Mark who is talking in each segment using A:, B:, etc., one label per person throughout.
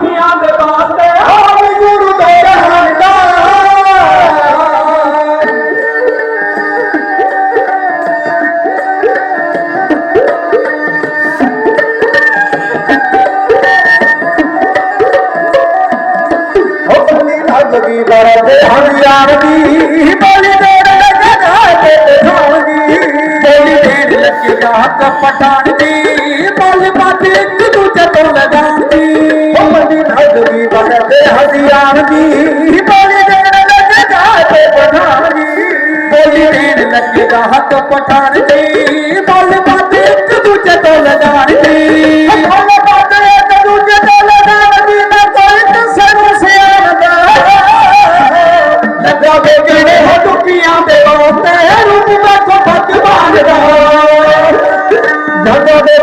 A: ਅੱਖੀਆਂ ਦੇ ਵਾਸਤੇ ਹੋਵੇ ਗੁਰੂ ਦੇ ਰਹਿਣ ਦਾ ਜਗੀ ਬਰਦੇ ਹਮ ਯਾਰ ਦੀ ਬੋਲੀ ਦੇ ਜਗਾ ਤੇ ਹੋਗੀ ਬੋਲੀ ਦੇ ਲੱਗੀ ਦਾ ਕਪਟਾਨ ਪੱਗ ਪਠਾਣ ਦੀ, ਬਲ ਬਾਤ ਇੱਕ ਦੂਜੇ ਤੋਂ ਲਗਾਣ ਦੀ। ਬਲ ਬਾਤ ਇੱਕ ਦੂਜੇ ਤੋਂ ਲਗਾਣ ਦੀ ਨਾ ਕੋਈ ਕਸਰ ਸਿਆਣਦਾ ਲੱਗਾ ਵੇ ਕਿਹੜੇ ਹੋ ਦੁਖੀਆਂ ਦੇ ਵਾਸਤੇ, ਰੂਪ ਵਿੱਚ ਭਗਵਾਨ ਦਾ। ਲੱਗਾ ਵੇ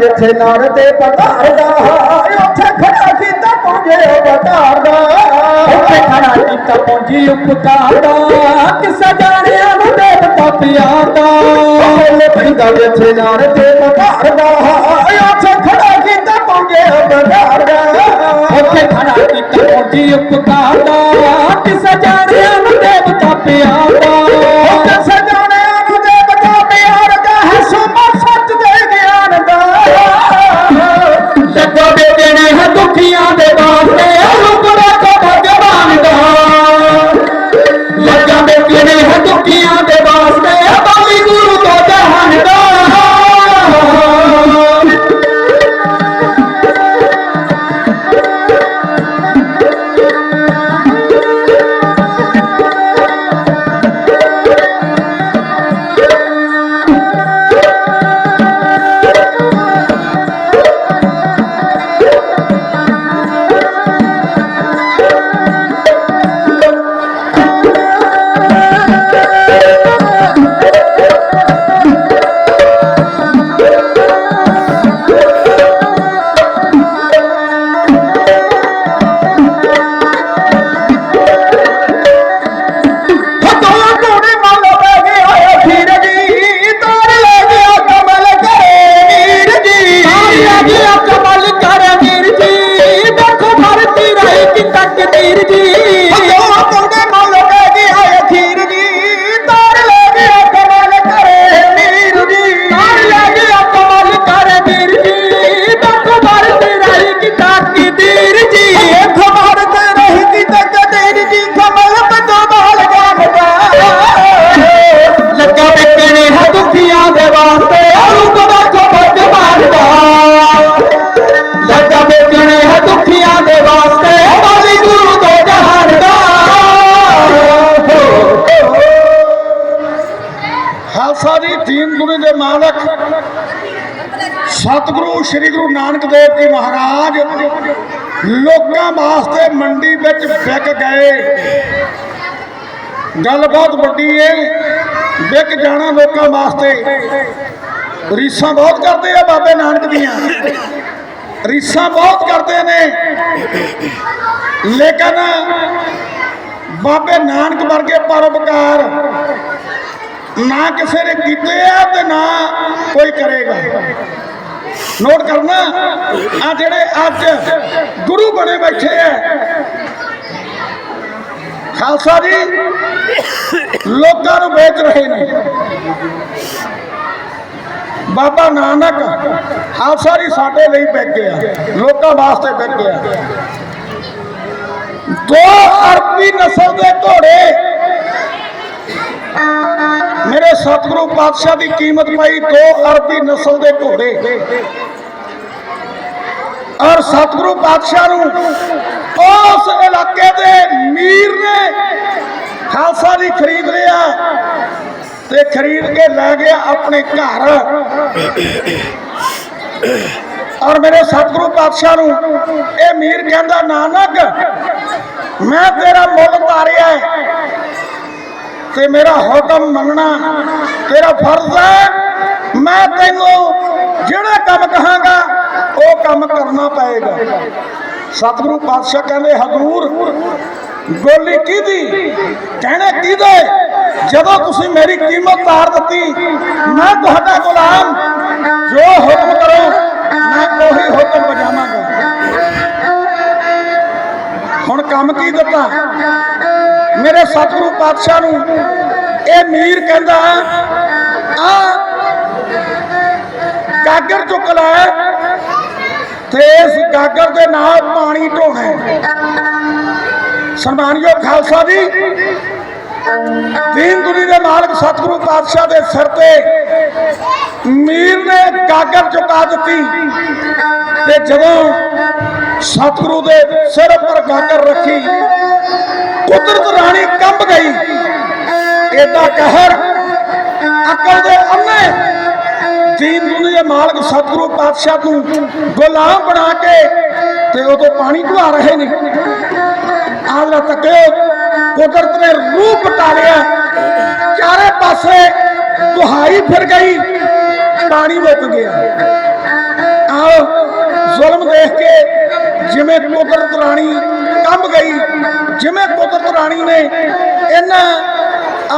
A: ਜਿੱਥੇ ਨਰ ਤੇ ਪਤਾਰਦਾ ਉੱਥੇ ਖੜਾ ਕੀਤਾ ਪੁੰਜੇ ਉਪਤਾਰਦਾ ਉੱਥੇ ਖੜਾ ਕੀਤਾ ਪੁੰਜੀ ਉਪਤਾਰਦਾ ਕਿਸਾ ਜਾਣਿਆ ਨੂੰ ਦੇਵ ਤਾਂ ਦਾ। ਬੋਲੇ ਪੈਂਦਾ ਜਿੱਥੇ ਨਰ ਤੇ ਪਤਾਰਦਾ ਉੱਥੇ ਖੜਾ ਕੀਤਾ ਪੁੰਜੇ ਉਪਤਾਰਦਾ ਉੱਥੇ ਖੜਾ ਕੀਤਾ
B: ਪੁੰਜੀ ਉਪਤਾਰਦਾ ਸ੍ਰੀ ਗੁਰੂ ਨਾਨਕ ਦੇਵ ਜੀ ਮਹਾਰਾਜ ਲੋਕਾਂ ਵਾਸਤੇ ਮੰਡੀ ਵਿੱਚ ਵਿਕ ਗਏ।
C: ਗੱਲ ਬਹੁਤ ਵੱਡੀ ਏ, ਵਿਕ ਜਾਣਾ ਲੋਕਾਂ ਵਾਸਤੇ। ਰੀਸਾਂ ਬਹੁਤ ਕਰਦੇ ਆ ਬਾਬੇ ਨਾਨਕ ਦੀਆਂ। ਰੀਸਾਂ ਬਹੁਤ ਕਰਦੇ ਨੇ। ਲੇਕਿਨ ਬਾਬੇ ਨਾਨਕ ਵਰਗੇ ਪਰਉਪਕਾਰ ਨਾ ਕਿਸੇ ਨੇ ਕੀਤੇ ਆ ਤੇ ਨਾ ਕੋਈ ਕਰੇਗਾ। ਨੋਟ ਕਰਨਾ। ਆ ਜਿਹੜੇ ਅੱਜ ਗੁਰੂ ਬਣੇ ਬੈਠੇ ਆ ਖਾਲਸਾ ਜੀ, ਲੋਕਾਂ ਨੂੰ ਵੇਚ ਰਹੇ ਨੇ। ਬਾਬਾ ਨਾਨਕ, ਖਾਲਸਾ ਜੀ ਸਾਡੇ ਲਈ ਵਿਕ ਗਿਆ। ਲੋਕਾਂ ਵਾਸਤੇ ਵਿਕ ਗਿਆ। ਦੋ ਅਰਬੀ ਨਸਲ ਦੇ ਘੋੜੇ ਮੇਰੇ ਸਤਿਗੁਰੂ ਪਾਤਸ਼ਾਹ ਦੀ ਕੀਮਤ ਪਾਈ ਦੋ ਅਰਬੀ ਨਸਲ ਦੇ ਘੋੜੇ। ਔਰ ਸਤਿਗੁਰੂ ਪਾਤਸ਼ਾਹ ਨੂੰ ਉਸ ਇਲਾਕੇ ਦੇ ਮੀਰ ਨੇ ਖਾਲਸਾ ਦੀ ਖਰੀਦ ਲਿਆ ਤੇ ਖਰੀਦ ਕੇ ਲੈ ਗਿਆ ਆਪਣੇ ਘਰ। ਔਰ ਮੇਰੇ ਸਤਿਗੁਰੂ ਪਾਤਸ਼ਾਹ ਨੂੰ ਇਹ ਮੀਰ ਕਹਿੰਦਾ, ਨਾਨਕ, ਮੈਂ ਤੇਰਾ ਮੁੱਲ ਤਾਰਿਆ ਹੈ ਮੇਰਾ ਹੁਕਮ ਮੰਨਣਾ ਤੇਰਾ ਫਰਜ਼ ਹੈ। ਮੈਂ ਤੈਨੂੰ ਜਿਹੜਾ ਕੰਮ ਕਹਾਂਗਾ, ਉਹ ਕੰਮ ਕਰਨਾ ਪਏਗਾ। ਸਤਿਗੁਰੂ ਪਾਤਸ਼ਾਹ ਕਹਿੰਦੇ, ਹਜ਼ੂਰ, ਗੋਲੀ ਕਿਹਦੀ? ਕਹਿਣਾ ਕਿਹਦੇ ਜਦੋਂ ਤੁਸੀਂ ਮੇਰੀ ਕੀਮਤ ਤਾਰ ਦਿੱਤੀ, ਮੈਂ ਤੁਹਾਡਾ ਗੁਲਾਮ। ਜੋ ਹੁਕਮ ਕਰੋ, ਮੈਂ ਉਹੀ ਹੁਕਮ ਬਜਾਵਾਂਗਾ ਹੁਣ ਕੰਮ ਕੀ ਦਿੱਤਾ? ਮੇਰੇ ਸਤਿਗੁਰੂ ਪਾਤਸ਼ਾਹ ਨੂੰ ਇਹ ਮੀਰ ਕਹਿੰਦਾ, ਆ, ਗਾਗਰ ਚੁੱਕ ਲੈ ਤੇ ਇਸ ਗਾਗਰ ਦੇ ਨਾਲ ਪਾਣੀ ਢੋਣਾ ਹੈ। ਸਨਮਾਨਯੋਗ ਖਾਲਸਾ ਜੀ ਦੀਨ ਦੁਨੀ ਦੇ ਮਾਲਕ ਸਤਿਗੁਰੂ ਪਾਤਸ਼ਾਹ ਦੇ ਸਿਰ ਤੇ ਮੀਰ ਨੇ ਗਾਗਰ ਚੁਕਾ ਦਿੱਤੀ ਤੇ ਜਦੋਂ ਸਤਿਗੁਰੂ ਦੇ ਸਿਰ ਉੱਪਰ ਗਾਗਰ ਰੱਖੀ, ਕੁਦਰਤ ਰਾਣੀ ਕੰਬ ਗਈ। ਇਹਦਾ ਕਹਿਰ, ਅਕਲ ਦੇ ਅੰਨੇ ਦੀਨ ਦੁਨੀ ਦੇ ਮਾਲਕ ਸਤਿਗੁਰੂ ਪਾਤਸ਼ਾਹ ਨੂੰ ਗੁਲਾਮ ਬਣਾ ਕੇ ਤੇ ਉਦੋਂ ਪਾਣੀ ਢਵਾ ਰਹੇ ਨੇ। ਆਲਾ ਤੱਕੇ ਕੁਦਰਤ ਨੇ ਰੂਪ ਟਾਲਿਆ ਚਾਰੇ ਪਾਸੇ ਦੁਹਾਈ ਫਿਰ ਗਈ, ਪਾਣੀ ਮੁੱਕ ਗਿਆ। ਆਓ ਜ਼ੁਲਮ ਦੇਖ ਕੇ ਜਿਵੇਂ ਕੁਦਰਤ ਰਾਣੀ ਕੰਬ ਗਈ, ਜਿਵੇਂ ਕੁਦਰਤ ਰਾਣੀ ਨੇ ਇਹਨਾਂ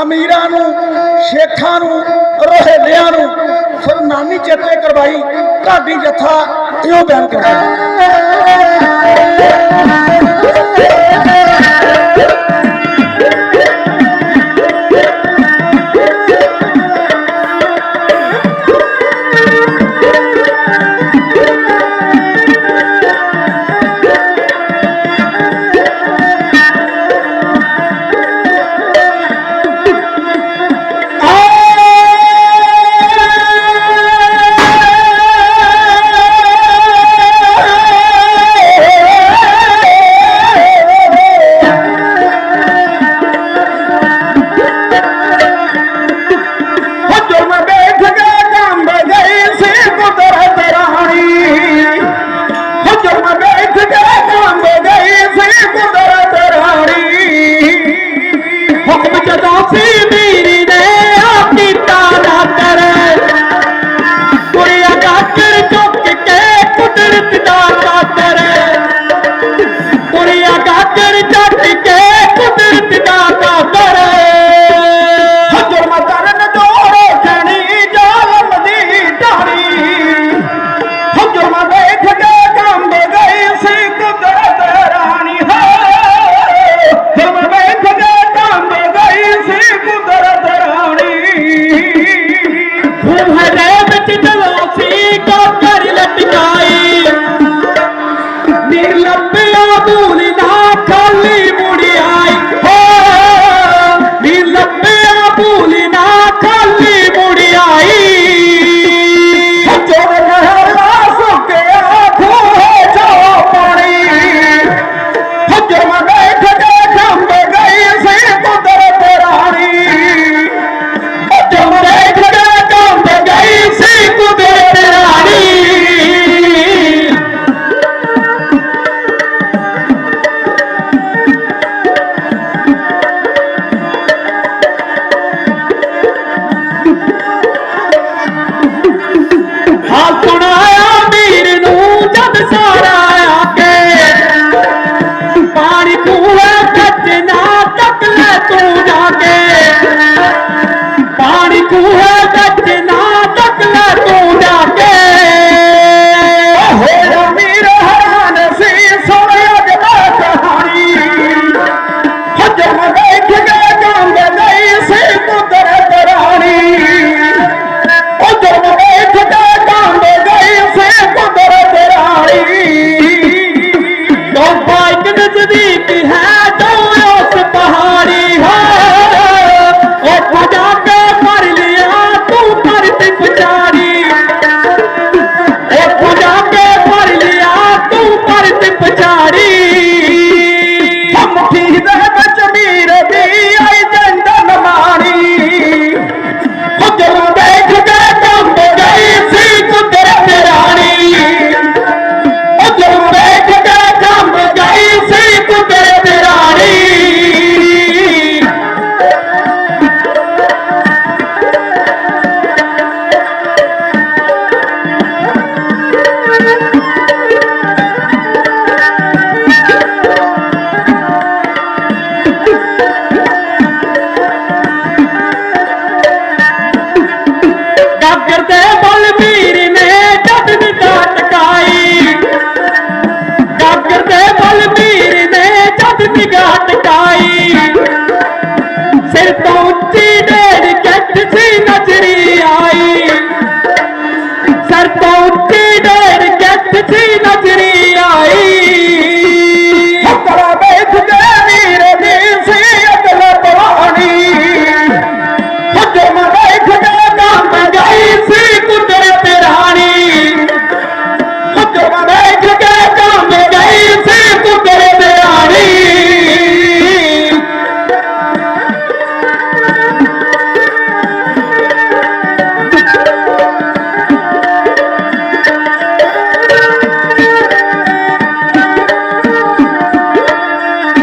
C: ਅਮੀਰਾਂ ਨੂੰ, ਸ਼ੇਖਾਂ ਨੂੰ, ਰੋਹਿਲਿਆਂ ਨੂੰ ਫਿਰ ਨਾਨੀ ਚੇਤੇ ਕਰਵਾਈ, ਢਾਡੀ ਜੱਥਾ ਇਉਂ ਬਿਆਨ ਕਰਦਾ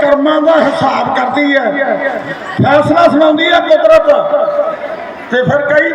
C: ਕਰਮਾਂ ਦਾ ਹਿਸਾਬ ਕਰਦੀ ਹੈ। ਫੈਸਲਾ ਸੁਣਾਉਂਦੀ ਹੈ ਕੁਦਰਤ। ਤੇ ਫਿਰ ਕਈ